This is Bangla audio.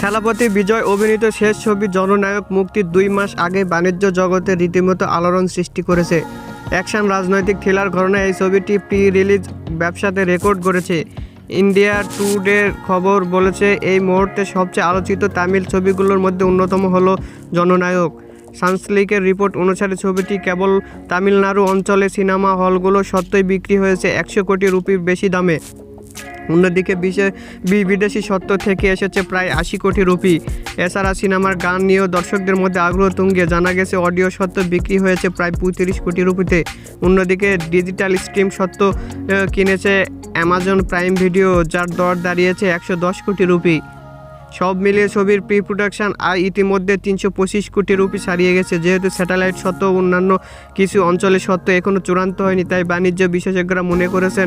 থালাপতি বিজয় অভিনীত শেষ ছবি জননায়ক মুক্তির দুই মাস আগে বাণিজ্য জগতে রীতিমতো আলোড়ন সৃষ্টি করেছে। অ্যাকশন রাজনৈতিক থ্রিলার ঘটনায় এই ছবিটি প্রি রিলিজ ব্যবসাতে রেকর্ড করেছে ইন্ডিয়া টুডের খবর বলেছে, এই মুহূর্তে সবচেয়ে আলোচিত তামিল ছবিগুলোর মধ্যে অন্যতম হলো জননায়ক। সানসলিকের রিপোর্ট অনুসারে ছবিটি কেবল তামিলনাড়ু অঞ্চলে সিনেমা হলগুলো সত্যই বিক্রি হয়েছে একশো কোটি রুপির বেশি দামে। অন্যদিকে বিদেশি সত্য থেকে এসেছে প্রায় আশি কোটি রুপি। এছাড়া সিনেমার গান নিয়েও দর্শকদের মধ্যে আগ্রহ তুঙ্গে। জানা গেছে অডিও সত্য বিক্রি হয়েছে প্রায় পঁয়ত্রিশ কোটি রুপিতে। অন্যদিকে ডিজিটাল স্ট্রিম আহ, কিনেছে অ্যামাজন প্রাইম ভিডিও যার দর দাঁড়িয়েছে একশো দশ কোটি রুপি। সব মিলিয়ে ছবির প্রি প্রোডাকশন আয় ইতিমধ্যে তিনশো পঁচিশ কোটি রুপি ছাড়িয়ে গেছে। যেহেতু স্যাটেলাইট সত্ত্বেও অন্যান্য কিছু অঞ্চলে সত্ত্বেও এখনও চূড়ান্ত হয়নি তাই বাণিজ্য বিশেষজ্ঞরা মনে করেছেন